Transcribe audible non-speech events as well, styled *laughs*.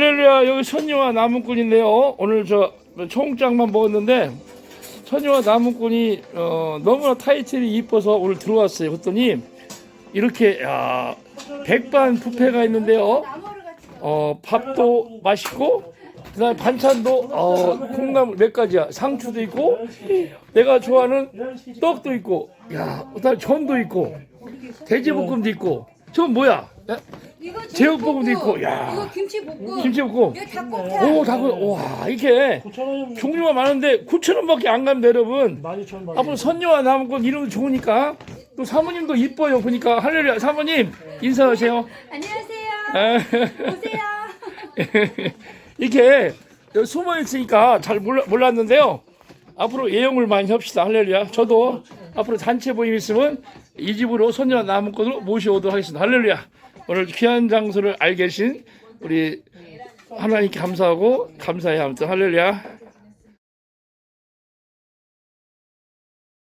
할렐루야 여기 선녀와 나무꾼인데요. 오늘 저 초홍장만 먹었는데 선녀와 나무꾼이 어, 너무나 타이틀이 이뻐서 오늘 들어왔어요. 그랬더니 이렇게 야, 백반 뷔페가 있는데요. 어, 밥도 맛있고 그다음에 반찬도 어, 콩나물 몇 가지야. 상추도 있고 내가 좋아하는 떡도 있고 야 그다음에 전도 있고 돼지볶음도 있고. 저건 뭐야? 야, 이거 제육볶음도 있고, 야. 이거 김치볶음. 김치볶음 이거 닭볶음. 오, 닭은 와 이게 9,000원이면 종류가 많은데 9천 원밖에 안 갑니다, 여러분. 12,000원 앞으로 선녀와 나무꾼 이름도 좋으니까 또 사모님도 이뻐요. 보니까 할렐루야 사모님 인사하세요. *laughs* 안녕하세요. 오세요. *laughs* 이렇게 여기 숨어 있으니까 잘 몰라, 몰랐는데요. 앞으로 예용을 많이 합시다. 할렐루야. 저도 앞으로 단체 모임 있으면 이 집으로 선녀와 나무꾼으로 모셔오도록 하겠습니다. 할렐루야. 오늘 귀한 장소를 알게 계신 우리 하나님께 감사하고 감사해야 합니다. 할렐루야.